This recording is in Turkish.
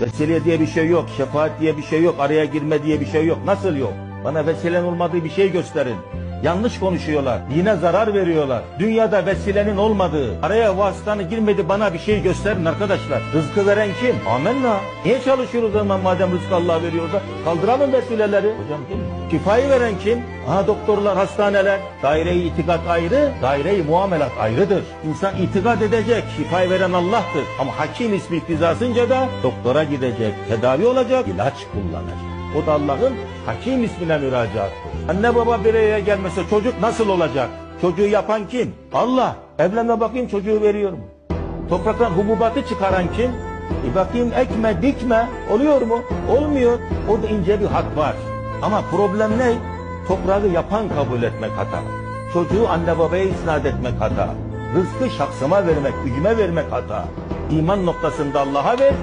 Vesile diye bir şey yok, şefaat diye bir şey yok, araya girme diye bir şey yok. Nasıl yok? Bana vesilen olmadığı bir şey gösterin. Yanlış konuşuyorlar, dine zarar veriyorlar. Dünyada vesilenin olmadığı, araya vasıtanın girmedi bana bir şey gösterin arkadaşlar. Rızkı veren kim? Amenna. Niye çalışıyoruz zaman madem rızkı Allah veriyor da? Kaldıralım vesileleri. Hocam kim? Şifayı veren kim? Aha doktorlar, hastaneler. Daire-i itikat ayrı, daire-i muamelat ayrıdır. İnsan itikat edecek, şifayı veren Allah'tır. Ama hakim ismi iktizasınca da doktora gidecek, tedavi olacak, ilaç kullanacak. O da Allah'ın hakim ismine müracaattır. Anne baba bir araya gelmese çocuk nasıl olacak? Çocuğu yapan kim? Allah. Evlenme bakayım çocuğu veriyorum. Topraktan hububatı çıkaran kim? E bakayım ekme dikme oluyor mu? Olmuyor. Orada ince bir hat var. Ama problem ne? Toprağı yapan kabul etmek hata. Çocuğu anne babaya isnat etmek hata. Rızkı şahsıma vermek, gücüme vermek hata. İman noktasında Allah'a ver,